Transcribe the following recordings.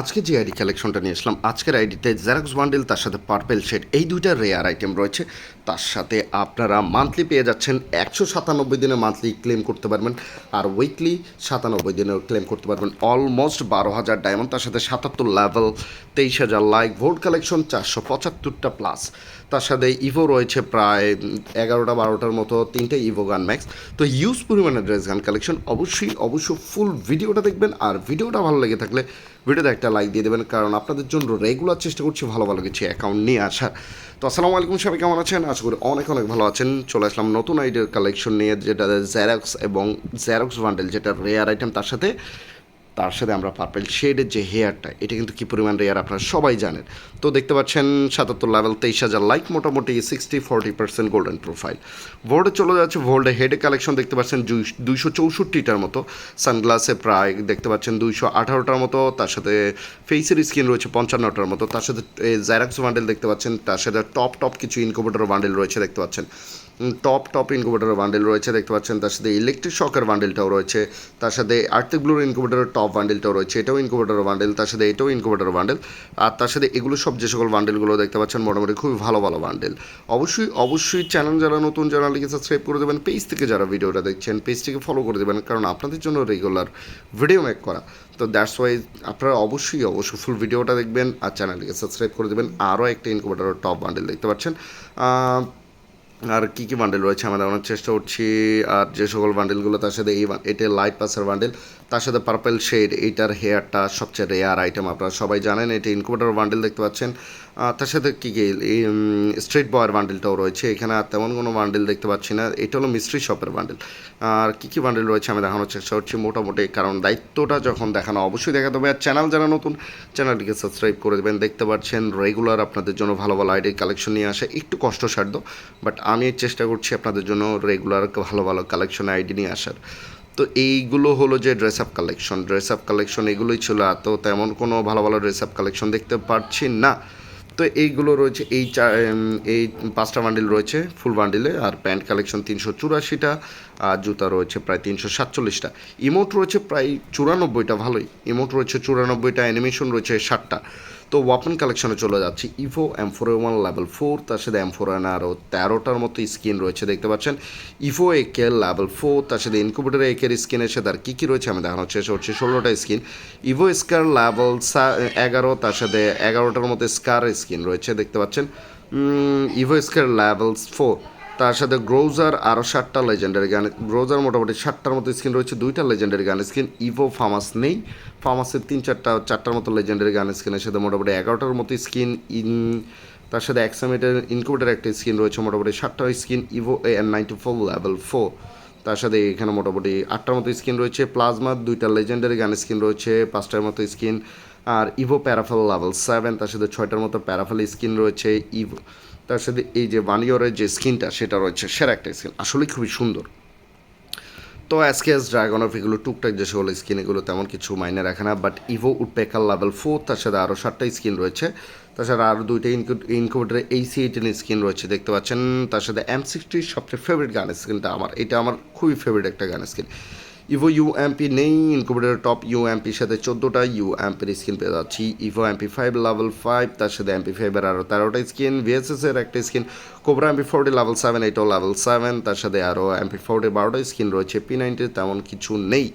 আজকে যে আইডি কালেকশনটা নিয়ে আসলাম, আজকের আইডিতে জেরক্স বান্ডেল তার সাথে পার্পেল শেড এই দুইটা রেয়ার আইটেম রয়েছে। তার সাথে আপনারা মান্থলি পেয়ে যাচ্ছেন একশো সাতানব্বই দিনে মান্থলি ক্লেম করতে পারবেন আর উইকলি সাতানব্বই দিনে ক্লেম করতে পারবেন অলমোস্ট বারো হাজার ডায়মন্ড তার সাথে সাতাত্তর লেভেল তেইশ হাজার লাইক ভোট কালেকশন চারশো পঁচাত্তরটা প্লাস তার সাথে ইভো রয়েছে প্রায় এগারোটা বারোটার মতো, তিনটে ইভো গান ম্যাক্স তো ইউজ পরিমাণে ড্রেস গান কালেকশন অবশ্যই অবশ্যই ফুল ভিডিওটা দেখবেন আর ভিডিওটা ভালো লেগে থাকলে ভিডিওতে একটা লাইক দিয়ে দেবেন। কারণ আপনাদের জন্য রেগুলার চেষ্টা করছি ভালো ভালো কিছু অ্যাকাউন্ট নিয়ে আসার। তো আসসালামু আলাইকুম, সবাই কেমন আছেন? আশা করি অনেক অনেক ভালো আছেন। চলে আসলাম নতুন আইডিয়ার কালেকশন নিয়ে, যেটা জেরক্স এবং জেরক্স বান্ডেল যেটা রেয়ার আইটেম তার সাথে তার সাথে আমরা পার্পেল শেডের যে হেয়ারটা এটা কিন্তু কী পরিমাণ রেয়ার আপনারা সবাই জানেন। তো দেখতে পাচ্ছেন, সাতাত্তর লেভেল তেইশ হাজার লাইক মোটামুটি sixty forty percent golden profile ভোল্ডে চলে যাচ্ছে ভোল্ডে হেডে কালেকশন দেখতে পাচ্ছেন দুইশো চৌষট্টিটার মতো। সানগ্লাসে প্রায় দেখতে পাচ্ছেন, দুইশো আঠারোটার মতো। তার সাথে ফেসের স্কিন রয়েছে পঞ্চান্নটার মতো। তার সাথে জ্যারাক্স বান্ডেল দেখতে পাচ্ছেন। তার সাথে টপ টপ কিছু ইনকোভেটর বান্ডেল রয়েছে দেখতে পাচ্ছেন। টপ টপ ইনকুবেটরের বান্ডেল রয়েছে, দেখতে পাচ্ছেন। তার সাথে ইলেকট্রিক শকের বান্ডেলটাও রয়েছে, তার সাথে আর্থিক ব্লুর ইনকুবেটরের টপ বান্ডেলটাও রয়েছে, এটাও ইনকুবেটরের বান্ডেল তার সাথে এটাও ইনকুবেটরের বান্ডেল আর তার সাথে এগুলো সব যে সকল বান্ডেলগুলো দেখতে পাচ্ছেন, মোটামুটি খুবই ভালো ভালো বান্ডেল অবশ্যই অবশ্যই চ্যানেল যারা নতুন চ্যানেলটিকে সাবস্ক্রাইব করে দেবেন পেজ থেকে যারা ভিডিওটা দেখছেন পেজটিকে ফলো করে দেবেন, কারণ আপনাদের জন্য রেগুলার ভিডিও মেক করা। তো দ্যাটস ওয়াই আপনারা অবশ্যই অবশ্যই ফুল ভিডিওটা দেখবেন, আর চ্যানেলটিকে সাবস্ক্রাইব করে দেবেন, আরও একটা ইনকুবেটরের টপ বান্ডেল দেখতে পাচ্ছেন। আর কী কী বান্ডেল রয়েছে? আমরা দেখানোর চেষ্টা করছি। আর যে সকল বান্ডেলগুলো তার সাথে এই এটা লাইট পাসের বান্ডেল তার সাথে পার্পেল শেড এইটার হেয়ারটা সবচেয়ে রেয়ার আইটেম আপনারা সবাই জানেন। এটা ইনকুবেটার বান্ডেল দেখতে পাচ্ছেন। তার সাথে কী কী? স্ট্রিট বয়ের বান্ডেলটাও রয়েছে। এখানে আর তেমন কোনো বান্ডেল দেখতে পাচ্ছি না। এটা হলো মিস্ট্রি শপের বান্ডেল আর কী কী বান্ডেল রয়েছে আমি দেখানোর চেষ্টা করছি মোটামুটি। কারণ দায়িত্বটা যখন দেখানো, অবশ্যই দেখাতে হবে। আর চ্যানেল যারা নতুন চ্যানেলটিকে সাবস্ক্রাইব করে দেবেন। দেখতে পাচ্ছেন রেগুলার আপনাদের জন্য ভালো ভালো আইডি কালেকশন নিয়ে আসে। একটু কষ্টসাধ্য বাট আমি চেষ্টা করছি আপনাদের জন্য রেগুলার ভালো ভালো কালেকশন আইডি নিয়ে আসার। তো এইগুলো হলো যে dress up collection dress up collection এগুলোই ছিল এত তেমন কোনো ভালো ভালো ড্রেস আপ কালেকশন দেখতে পারছি না। তো এইগুলো রয়েছে, এই চা এই পাঁচটা বান্ডিল রয়েছে ফুল বান্ডিলে আর প্যান্ট কালেকশন তিনশো চুরাশিটা, আর জুতা রয়েছে প্রায় তিনশো সাতচল্লিশটা। ইমোট রয়েছে প্রায় চুরানব্বইটা, ভালোই। ইমোট রয়েছে চুরানব্বইটা অ্যানিমেশন রয়েছে ষাটটা। তো ওয়াপন কালেকশনে চলে যাচ্ছি। Evo M four one level four তার সাথে এম ফোর ওয়ান আরও তেরোটার মতো স্কিন রয়েছে, দেখতে পাচ্ছেন। ইভো একে লেভেল ফোর তার সাথে ইনকুবেটার একের স্কিনের সাথে আর কী কী রয়েছে আমি দেখানোর চেষ্টা করছি। ষোলোটা স্কিন ইভো স্কার লেভেল এগারো, তার সাথে এগারোটার মতো স্কার স্কিন রয়েছে, দেখতে পাচ্ছেন। ইভো স্কার লেভেলস ফোর তার সাথে গ্রোজার আরও ষাটটা লেজেন্ডারি গান গ্রোজার মোটামুটি ষাটটার মতো স্কিন রয়েছে, দুইটা লেজেন্ডারি গান স্কিন ইভো ফার্মাস নেই। ফার্মাসের তিন চারটা, চারটার মতো লেজেন্ডারি গান স্কিনের সাথে মোটামুটি এগারোটার মতো স্কিন ইন তার সাথে এক্সামিটার ইনকুবেটার একটা স্কিন রয়েছে, মোটামুটি ষাটটা skin evo A N ninety four level four তার সাথে এখানে মোটামুটি আটটার মতো স্কিন রয়েছে প্লাজমার দুইটা লেজেন্ডারি গান স্কিন রয়েছে, পাঁচটার মতো স্কিন আর ইভো প্যারাফেল লেভেল সেভেন তার সাথে ছয়টার মতো প্যারাফেল স্কিন রয়েছে ইভো তার সাথে এই যে বানিয়রের যে স্কিনটা, সেটা রয়েছে সেরা একটা স্কিন। আসলেই খুবই সুন্দর। তো অ্যাসকেস ড্রাগন অফ এগুলো, টুকটাক যে সকল স্কিন এগুলো তেমন কিছু মাইনে রাখে না but evo woodpecker level four তার সাথে আরও সাতটা স্কিন রয়েছে। তাছাড়া আরও দুইটা ইনকুবেটারে এইসি এইটেন স্কিন রয়েছে, দেখতে পাচ্ছেন। তার সাথে এম সিক্সটির সবচেয়ে ফেভারিট গান স্কিনটা আমার, এটা আমার খুবই ফেভারিট একটা gun skin Evo U MP নেই ইনকুবেটার টপ ইউ এমপির সাথে চোদ্দোটা ইউ এমপির স্কিন পেয়ে যাচ্ছি। Evo MP five level five তার সাথে এমপি ফাইভের আরও তেরোটা স্কিন ভিএসএস এর একটা skin cobra MP forty level seven এইটাও লেভেল সেভেন তার সাথে আরও এমপি ফোরটি বারোটা স্কিন রয়েছে পি নাইনটির তেমন কিছু নেই।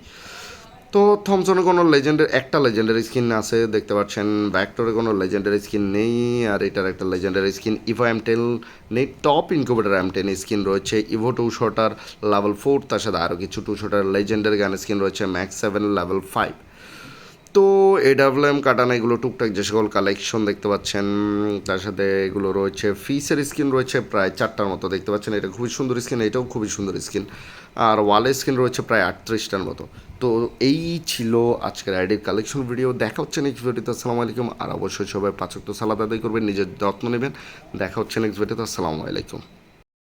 তো থমসনে কোনো লেজেন্ডের একটা লেজেন্ডারি স্কিন আছে, দেখতে পাচ্ছেন। ব্যাকটোরে কোনো লেজেন্ডারি স্কিন নেই, আর এটার একটা legendary skin Evo M ten নেই। Top incubator M ten skin রয়েছে Evo two shooter level four তার সাথে আরও কিছু two shooter legendary gun skin রয়েছে ম্যাক্স সেভেন লেভেল ফাইভ তো এডাব্লিউএম কাটানা এগুলো টুকটাক যে সকল কালেকশন দেখতে পাচ্ছেন তার সাথে এগুলো রয়েছে ফিসের স্কিন রয়েছে প্রায় চারটার মতো দেখতে পাচ্ছেন, এটা খুবই সুন্দর স্কিন এটাও খুবই সুন্দর স্কিন আর ওয়ালের স্কিন রয়েছে প্রায় আটত্রিশটার মতো। তো এই ছিল আজকের আইডির কালেকশন ভিডিও দেখা হচ্ছে নেক্সট ভিডিওতে আসসালামু আলাইকুম, আর অবশ্যই সবাই পাচক তো সালাদ আদায় করবেন, নিজের যত্ন নেবেন, দেখা হচ্ছে নেক্সট ভিডিওতে আসসালামু আলাইকুম।